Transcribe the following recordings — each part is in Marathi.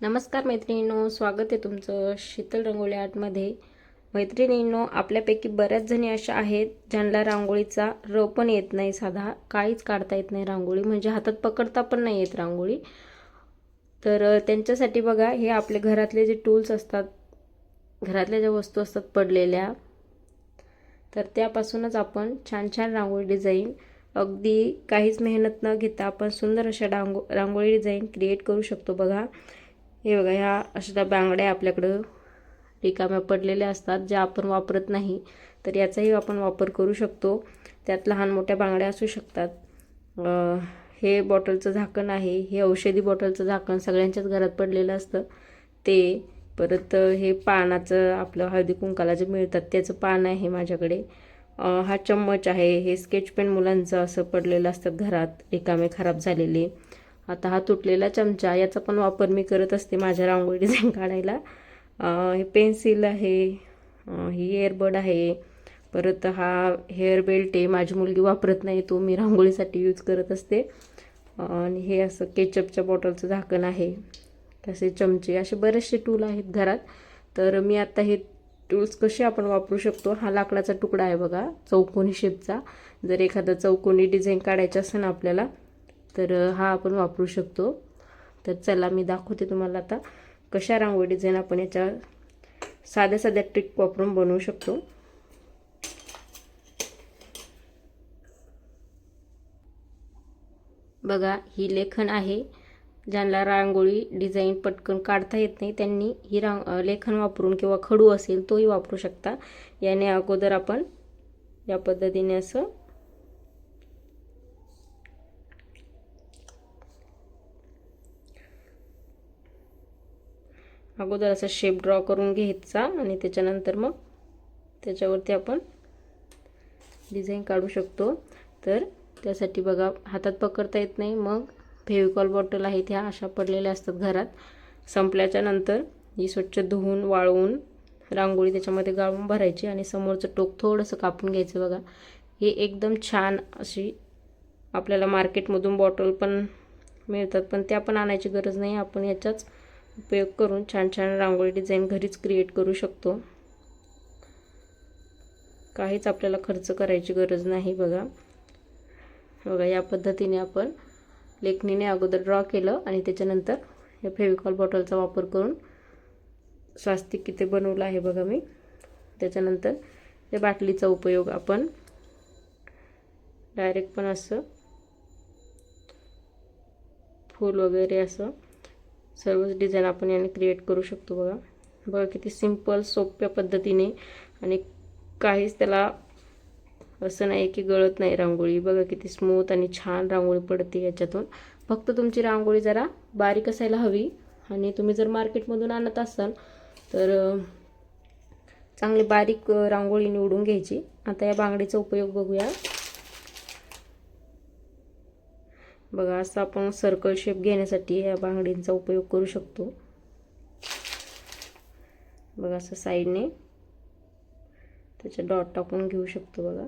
नमस्कार मैत्रिणींनो स्वागत आहे तुमचं शीतल रंगोली आर्टमध्ये मैत्रिणींनो आपल्यापैकी बऱ्याच जणी अशा आहेत ज्यांना रांगोळीचा र पण येत नाही साधा काहीच काढता येत नाही रांगोळी म्हणजे हातात पकडता पण नाही येत रांगोळी. तर त्यांच्यासाठी बघा हे आपले घरातले जे टूल्स असतात घरातल्या ज्या वस्तू असतात पडलेल्या तर त्यापासूनच आपण छान छान रांगोळी डिझाईन अगदी काहीच मेहनत न घेता आपण सुंदर अशा डांगो रांगोळी डिझाईन क्रिएट करू शकतो बघा. हे बघा ह्या अशा बांगड्या आपल्याकडं रिकाम्या पडलेल्या असतात ज्या आपण वापरत नाही. तर याचाही आपण वापर करू शकतो. त्यात लहान मोठ्या बांगड्या असू शकतात. हे बॉटलचं झाकण आहे. हे औषधी बॉटलचं झाकण सगळ्यांच्याच घरात पडलेलं असतं. ते परत हे पानाचं आपलं हळदी कुंकाला जे मिळतात त्याचं पान आहे माझ्याकडे. हा चम्मच आहे. हे स्केच पेन मुलांचं असं पडलेलं असतात घरात. रिकामे खराब झालेले. आता हा तुटलेला चमचा याचा पण वापर मी करत असते माझ्या रांगोळी डिझाईन काढायला हे पेन्सिल आहे ही एअरबड आहे. परत हा हेअर बेल्ट आहे माझी मुलगी वापरत नाही तो मी रांगोळीसाठी यूज करत असते. आणि हे असं केचपच्या बॉटलचं झाकण आहे. तसे चमचे असे बरेचसे टूल आहेत घरात. तर मी आता हे टूल्स कसे आपण वापरू शकतो हा लाकडाचा तुकडा आहे बघा चौकोनी शेपचा जर एखादा चौकोनी डिझाईन काढायचा असेल ना आपल्याला तर हा आपण वापरू शकतो. तर चला मी दाखवते तुम्हाला आता कशा रांगोळी डिझाईन आपण याच्या साध्या साध्या ट्रिक वापरून बनवू शकतो. बघा ही लेखन आहे. ज्यांना रांगोळी डिझाईन पटकन काढता येत नाही त्यांनी ही रांग लेखन वापरून किंवा खडू असेल तोही वापरू शकता. याने अगोदर आपण या पद्धतीने असं अगोदर असा शेप ड्रॉ करून घ्यायचा आणि त्याच्यानंतर मग त्याच्यावरती आपण डिझाईन काढू शकतो. तर त्यासाठी बघा हातात पकडता येत नाही. मग फेविकॉल बॉटल आहेत ह्या अशा पडलेल्या असतात घरात. संपल्याच्या नंतर ही स्वच्छ धुवून वाळवून रांगोळी त्याच्यामध्ये गाळून भरायची आणि समोरचं टोक थोडंसं कापून घ्यायचं बघा. हे एकदम छान अशी आपल्याला मार्केटमधून बॉटल पण मिळतात पण त्या पण आणायची गरज नाही. आपण याच्याच उपयोग करून छान छान रांगोळी डिझाईन घरीच क्रिएट करू शकतो. काहीच आपल्याला खर्च करायची गरज नाही बघा. बघा या पद्धतीने आपण लेखणीने अगोदर ड्रॉ केलं आणि त्याच्यानंतर या फेविकॉल बॉटलचा वापर करून स्वास्तिक इथे बनवलं आहे बघा मी. त्याच्यानंतर या बाटलीचा उपयोग आपण डायरेक्ट पण असं फूल वगैरे असं सर्वच डिझाईन आपण याने क्रिएट करू शकतो बघा. बघा किती सिंपल सोप्या पद्धतीने आणि काहीच त्याला असं नाही की गळत नाही रांगोळी. बघा किती स्मूथ आणि छान रांगोळी पडते याच्यातून. फक्त तुमची रांगोळी जरा बारीक असायला हवी आणि तुम्ही जर मार्केटमधून आणत असाल तर चांगली बारीक रांगोळी निवडून घ्यायची. आता या बांगडीचा उपयोग बघूया. बघा असं आपण सर्कल शेप घेण्यासाठी या बांगडींचा उपयोग करू शकतो. बघा असं साईडने त्याचे डॉट टाकून घेऊ शकतो बघा.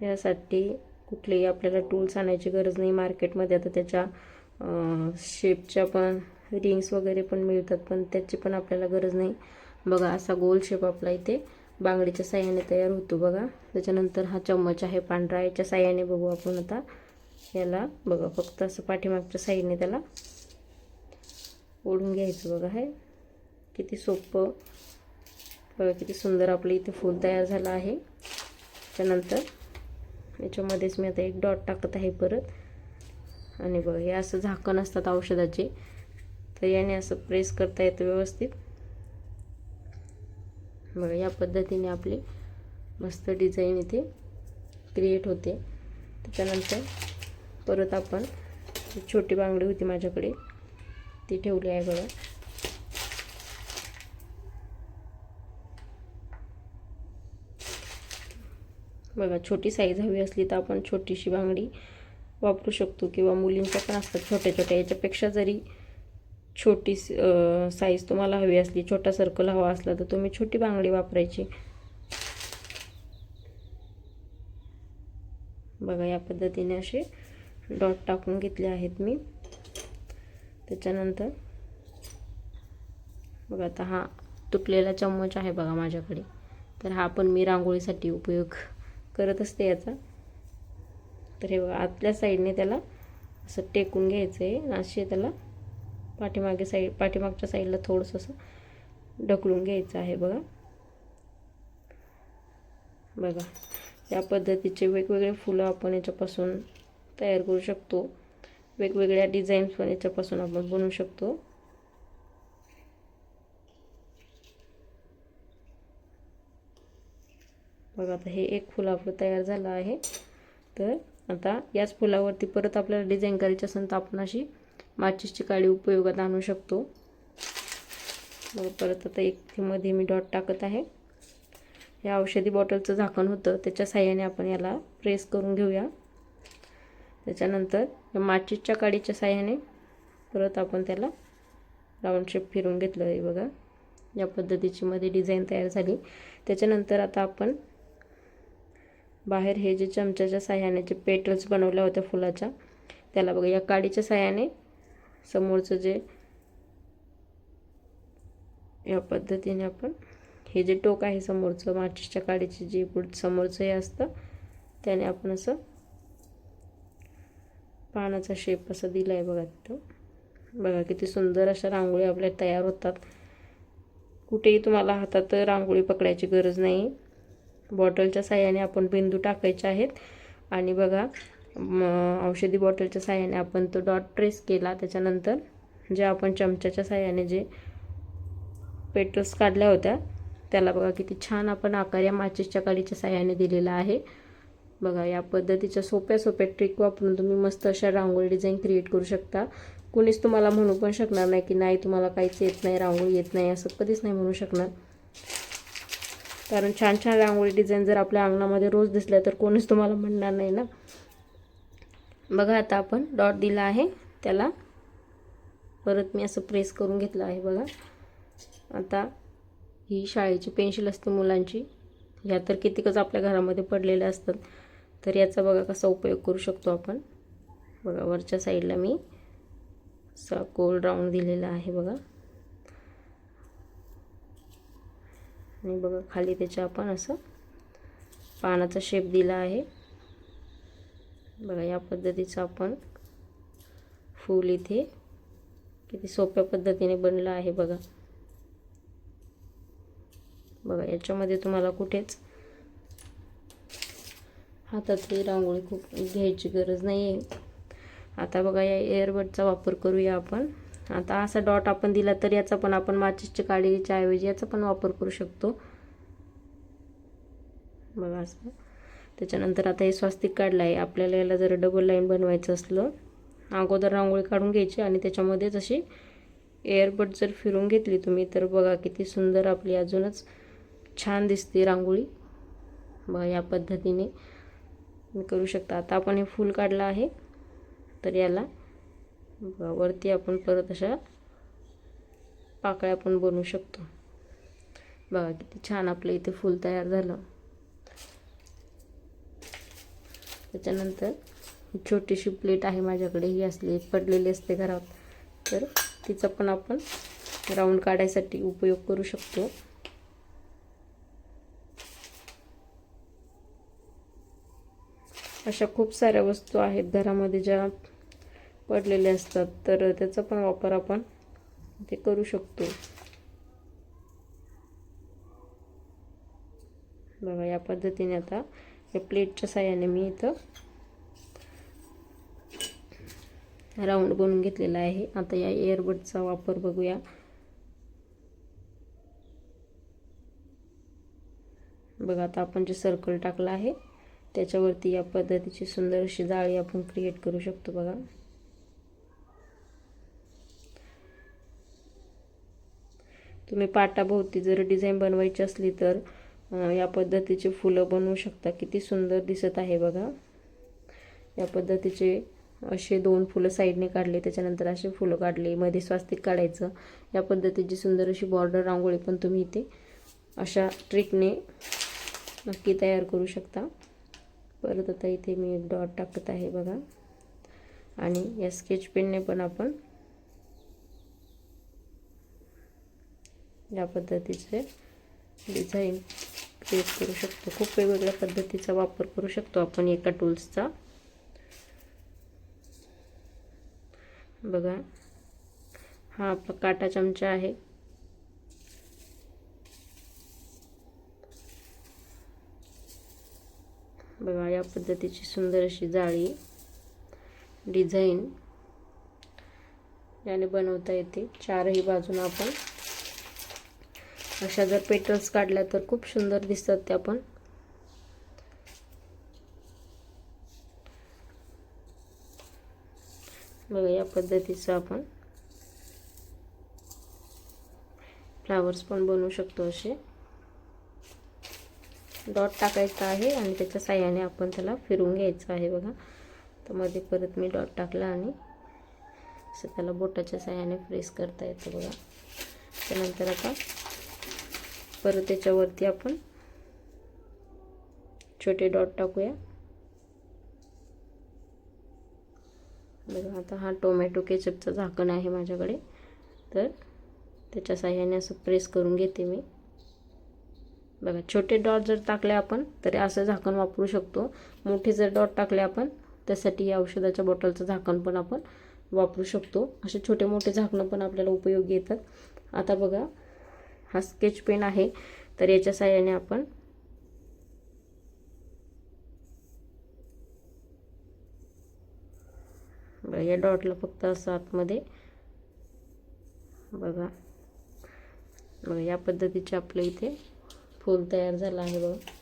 यासाठी कुठलेही आपल्याला टूल्स आणायची गरज नाही. मार्केटमध्ये आता त्याच्या शेपच्या पण रिंग्स वगैरे पण मिळतात पण त्याची पण आपल्याला गरज नाही. बघा असा गोल शेप आपला इथे बांगडीच्या साह्याने तयार होतो बघा. त्याच्यानंतर हा चम्मच आहे पांढरा. याच्या साह्याने बघू आपण आता. याला बघा फक्त असं पाठीमागच्या साईडने त्याला ओढून घ्यायचं बघा हे. किती सोपं. बघा किती सुंदर आपलं इथे फूल तयार झालं आहे. त्यानंतर याच्यामध्येच मी आता एक डॉट टाकत आहे परत. आणि बघा हे असं झाकण असतात औषधाचे. तर याने असं प्रेस करता येतं व्यवस्थित. बघा या पद्धतीने आपली मस्त डिझाईन इथे क्रिएट होते. त्याच्यानंतर परत आपण छोटी बांगडी होती माझ्याकडे ती ठेवली आहे बघा. बघा छोटी साईज हवी असली तर आपण छोटीशी बांगडी वापरू शकतो किंवा मुलींच्या पण असतात छोट्या छोट्या याच्यापेक्षा जरी छोटी साईज तुम्हाला हवी असली छोटा सर्कल हवा असला तर तुम्ही छोटी बांगडी वापरायची. बघा या पद्धतीने असे डॉट टाकून घेतले आहेत मी. त्याच्यानंतर बघा आता हा तुटलेला चम्मच आहे बघा माझ्याकडे. तर हा पण मी रांगोळीसाठी उपयोग करत असते याचा. तर हे बघा आतल्या साईडने त्याला असं टेकून घ्यायचं आहे असे त्याला पाठीमागे साईड पाठीमागच्या साईडला थोडंसं असं ढकलून घ्यायचं आहे बघा. बघा या पद्धतीचे वेगवेगळे फुलं आपण याच्यापासून तयार करू शकतो. वेगवेगळ्या डिझाईन्स पण याच्यापासून आपण बनवू शकतो. बघा आता हे एक फुल आपलं तयार झालं आहे. तर आता याच फुलावरती परत आपल्याला डिझाईन करायची असेल तर आपण अशी माचीसची काळी उपयोगात आणू शकतो. मग परत आता एक मध्ये मी डॉट टाकत आहे. या औषधी बॉटलचं झाकण होतं त्याच्या साह्याने आपण याला प्रेस करून घेऊया. त्याच्यानंतर या माचीसच्या काडीच्या साह्याने परत आपण त्याला राऊंड शेप फिरून घेतलं आहे बघा. या पद्धतीची मध्ये डिझाईन तयार झाली. त्याच्यानंतर आता आपण बाहेर हे जे चमच्याच्या साह्याने जे पेटल्स बनवल्या होत्या फुलाच्या त्याला बघा या काडीच्या साह्याने समोरचं जे या पद्धतीने आपण हे जे टोक आहे समोरचं माचीसच्या काडीचे जे पुढ समोरचं हे असतं त्याने आपण असं पानाचा शेप असा दिला आहे बघा तिथं. बघा किती सुंदर अशा रांगोळी आपल्या तयार होतात. कुठेही तुम्हाला हातात रांगोळी पकडायची गरज नाही. बॉटलच्या साह्याने आपण बिंदू टाकायचे आहेत. आणि बघा औषधी बॉटलच्या साह्याने आपण तो डॉट ट्रेस केला त्याच्यानंतर जे आपण चमच्याच्या साह्याने जे पेटल्स काढल्या होत्या त्याला बघा किती छान आपण आकार या माचीसच्या काडीच्या साह्याने दिलेला आहे. बघा या पद्धतीच्या सोप्या सोप्या ट्रिक वापरून तुम्ही मस्त अशा रांगोळी डिझाईन क्रिएट करू शकता. कुणीच तुम्हाला म्हणू पण शकणार नाही की नाही तुम्हाला काहीच येत नाही रांगोळी येत नाही असं कधीच नाही म्हणू शकणार. कारण छान छान रांगोळी डिझाईन जर आपल्या अंगणामध्ये रोज दिसल्या तर कोणीच तुम्हाला म्हणणार नाही ना. बघा आता आपण डॉट दिला आहे. त्याला परत मी असं प्रेस करून घेतलं आहे बघा. आता ही शाळेची पेन्सिल असते मुलांची. ह्या तर कितीकच आपल्या घरामध्ये पडलेल्या असतात. तर याचा बघा कसा उपयोग करू शकतो आपण. बघा वरच्या साईडला मी असा गोल राऊंड दिलेला आहे बघा. आणि बघा खाली त्याच्या आपण असं पानाचा शेप दिला आहे. बघा या पद्धतीचं आपण फूल इथे किती सोप्या पद्धतीने बनलं आहे बघा. बघा याच्यामध्ये तुम्हाला कुठेच हातातली रांगोळी खूप घ्यायची गरज नाही आहे आता बघा या एअरबडचा वापर करूया आपण. आता असा डॉट आपण दिला तर याचा पण आपण माचिसच्या काडीच्या ऐवजी याचा पण वापर करू शकतो. बघा असं. त्याच्यानंतर आता हे स्वास्तिक काढलं आहे. आपल्याला याला जर डबल लाईन बनवायचं असलं अगोदर रांगोळी काढून घ्यायची आणि त्याच्यामध्येच अशी एअरबड जर फिरून घेतली तुम्ही तर बघा किती सुंदर आपली अजूनच छान दिसते रांगोळी. बघा या पद्धतीने करू शकता. आता आपण हे फूल काढलं आहे तर याला वरती आपण परत अशा पाकळ्या पण बनवू शकतो. बघा किती छान आपलं इथे फूल तयार झालं. त्याच्यानंतर छोटीशी प्लेट आहे माझ्याकडे ही असली पडलेली असते घरात. तर तिचा पण आपण राऊंड काढायसाठी उपयोग करू शकतो. अशा खूप साऱ्या वस्तू आहेत घरामध्ये ज्या पडलेल्या असतात तर त्याचा पण वापर आपण ते करू शकतो. बघा या पद्धतीने आता या प्लेटच्या साह्याने मी इथं राऊंड बनवून घेतलेला आहे. आता या एअरबडचा वापर बघूया. बघा आता आपण जे सर्कल टाकला आहे त्याच्यावरती या पद्धतीची सुंदर अशी जाळी आपण क्रिएट करू शकतो बघा. तुम्ही पाटाभोवती जर डिझाईन बनवायची असली तर या पद्धतीचे फुलं बनवू शकता. किती सुंदर दिसत आहे बघा. या पद्धतीचे असे दोन फुलं साईडने काढले त्याच्यानंतर असे फुलं काढले मध्ये स्वास्तिक काढायचं. या पद्धतीची सुंदर अशी बॉर्डर रांगोळी पण तुम्ही इथे अशा ट्रिकने नक्की तयार करू शकता. परत आता इथे मी एक डॉट टाकत आहे बघा. आणि या स्केच पेनने पण आपण या पद्धतीचे डिझाईन यूज करू शकतो. खूप वेगवेगळ्या पद्धतीचा वापर करू शकतो आपण एका टूल्सचा. बघा. हा आपला काटा चमचा आहे. बघा या पद्धतीची सुंदर अशी जाळी डिझाईन. याने बनवता येते. चारही बाजून आपण अशा जर पेटल्स काढल्या तर खूप सुंदर दिसतात त्या पण. बघा या पद्धतीचं आपण फ्लावर्स पण बनवू शकतो असे. डॉट टाकायचा आहे आणि त्याच्या साह्याने आपण त्याला फिरून घ्यायचं आहे बघा. तर मध्ये परत मी डॉट टाकला आणि असं त्याला बोटाच्या साह्याने प्रेस करता येतं बघा. त्यानंतर आता परत त्याच्यावरती आपण छोटे डॉट टाकूया. बघा आता हा टोमॅटो केचपचं झाकण आहे माझ्याकडे. तर त्याच्या साह्याने असं प्रेस करून घेते मी. बघा छोटे डॉट जर टाकले आपण तरी असं झाकण वापरू शकतो. मोठे जर डॉट टाकले आपण त्यासाठी या औषधाच्या बॉटलचं झाकण पण आपण वापरू शकतो. असे छोटे मोठे झाकणं पण आपल्याला उपयोगी येतात. आता बघा हा स्केच पेन आहे. तर याच्या साह्याने आपण या डॉटला फक्त असं आतमध्ये बघा. बघा या पद्धतीचे आपलं इथे फूल तयार झालं आहे बघा.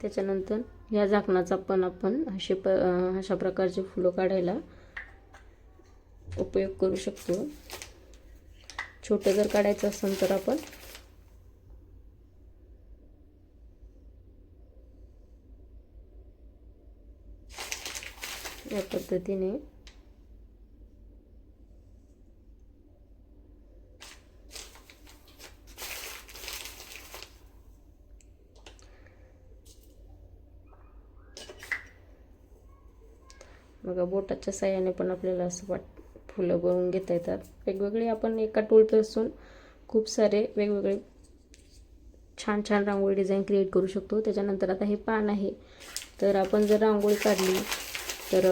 त्याच्यानंतर या झाकणाचा पण आपण असे प अशा प्रकारचे फुलं काढायला उपयोग करू शकतो. छोटं जर काढायचं असेल तर आपण या पद्धतीने बघा बोटाच्या साह्याने पण आपल्याला असं वाट फुलं बनवून घेता येतात. वेगवेगळे आपण एका टूलपासून खूप सारे वेगवेगळे छान छान रांगोळी डिझाईन क्रिएट करू शकतो. त्याच्यानंतर आता हे पान आहे. तर आपण जर रांगोळी काढली तर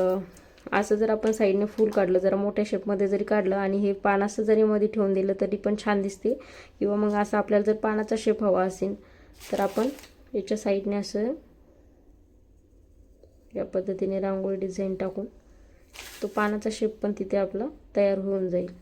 असं जर आपण साईडने फूल काढलं जरा मोठ्या शेपमध्ये जरी काढलं आणि हे पान असं जरी मध्ये ठेवून दिलं तरी पण छान दिसते. किंवा मग असं आपल्याला जर पानाचा शेप हवा असेल तर आपण याच्या साईडने असं या पद्धतीने रांगोळी डिझाईन टाकून तो पानाचा शेप पण तिथे आपला तयार होऊन जाईल.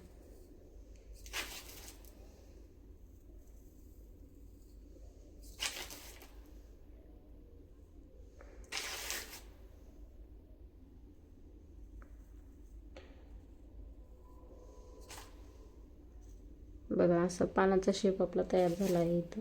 बघा असा पानाचा शेप आपला तयार झाला आहे इथं.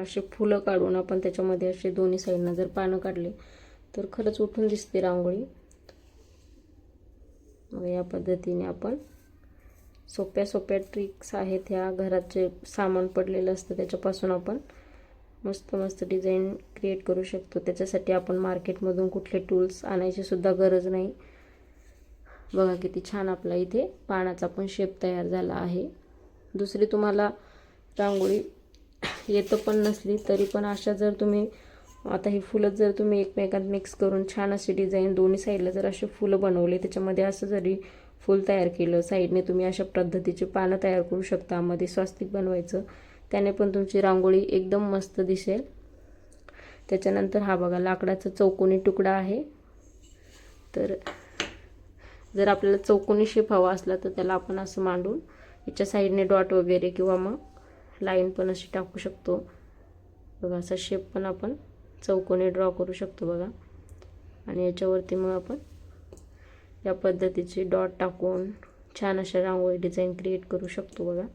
असे फुलं काढून आपण त्याच्यामध्ये असे दोन्ही साईडनं जर पानं काढले तर खरंच उठून दिसते रांगोळी. मग या पद्धतीने आपण सोप्या सोप्या ट्रिक्स आहेत ह्या. घरात जे सामान पडलेलं असतं त्याच्यापासून आपण मस्त मस्त डिझाईन क्रिएट करू शकतो. त्याच्यासाठी आपण मार्केटमधून कुठले टूल्स आणायची सुद्धा गरज नाही. बघा किती छान आपला इथे पानाचा पण शेप तयार झाला आहे. दुसरी तुम्हाला रांगोळी येतं पण नसली तरी पण अशा जर तुम्ही आता ही फुलं जर तुम्ही एकमेकांत मिक्स करून छान अशी डिझाईन दोन्ही साईडला जर असे फुलं बनवले त्याच्यामध्ये असं जरी फुल तयार केलं साईडने तुम्ही अशा पद्धतीचे पानं तयार करू शकता मध्ये स्वास्तिक बनवायचं त्याने पण तुमची रांगोळी एकदम मस्त दिसेल. त्याच्यानंतर हा बघा लाकडाचा चौकोनी तुकडा आहे. तर जर आपल्याला चौकोनी शेप हवा असला तर त्याला आपण असं मांडून याच्या साईडने डॉट वगैरे किंवा मग लाईन पण अशी टाकू शकतो. बघा असा शेप पण आपण चौकोने ड्रॉ करू शकतो बघा. आणि याच्यावरती मग आपण या पद्धतीची डॉट टाकून छान अशा रांगोळी डिझाईन क्रिएट करू शकतो बघा.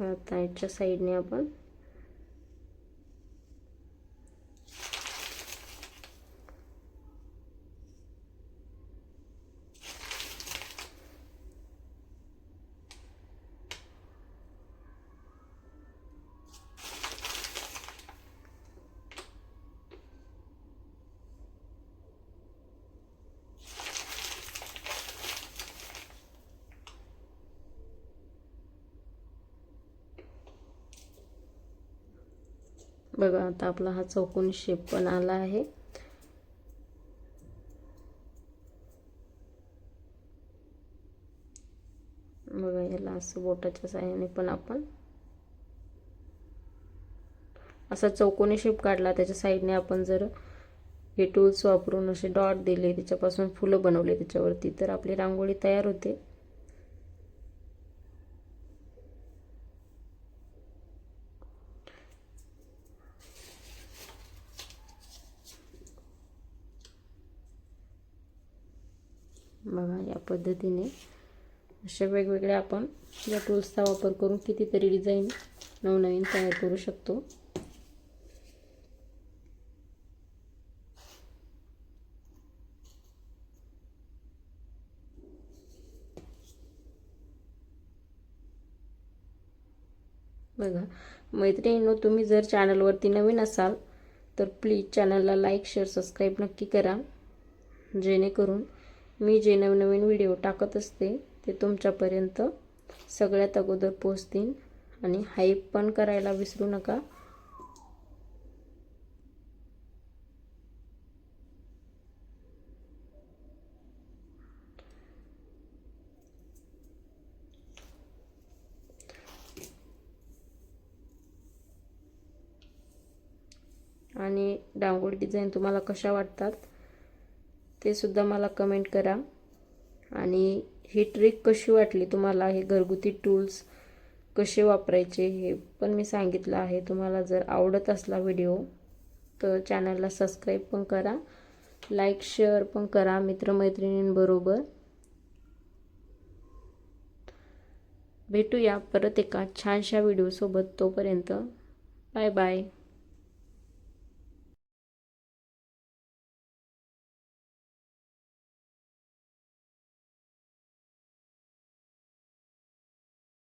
आता याच्या साईडने आपण बघा आता आपला हा चौकोनी शेप पण आला आहे. बघा याला असं बोटाच्या साह्याने पण आपण असा चौकोनी शेप काढला. त्याच्या साईडने आपण जर हे टूल्स वापरून असे डॉट दिले त्याच्यापासून फुलं बनवले त्याच्यावरती तर आपली रांगोळी तयार होते. बघा या पद्धतीने अशा वेगवेगळ्या आपण या टूल्सचा वापर करून कितीतरी डिझाईन नवनवीन तयार करू शकतो. बघा मैत्रिणींनो तुम्ही जर चॅनलवरती नवीन असाल तर प्लीज चॅनलला लाईक शेअर सबस्क्राईब नक्की करा. जेणेकरून मी जे नवनवीन व्हिडिओ टाकत असते ते तुमच्यापर्यंत सगळ्यात अगोदर पोचतील आणि हाईप पण करायला विसरू नका. आणि डांगोळी डिझाईन तुम्हाला कशा वाटतात? ते सुद्धा मला कमेंट करा. आणि ही ट्रिक कशी वाटली तुम्हाला? हे घरगुती टूल्स कसे वापरायचे हे पण मी सांगितलं आहे. तुम्हाला जर आवडत असला व्हिडिओ तर चॅनलला सबस्क्राईब पण करा. लाईक शेअर पण करा मित्रमैत्रिणींबरोबर. भेटूया परत एका छानशा व्हिडिओसोबत तोपर्यंत. Bye bye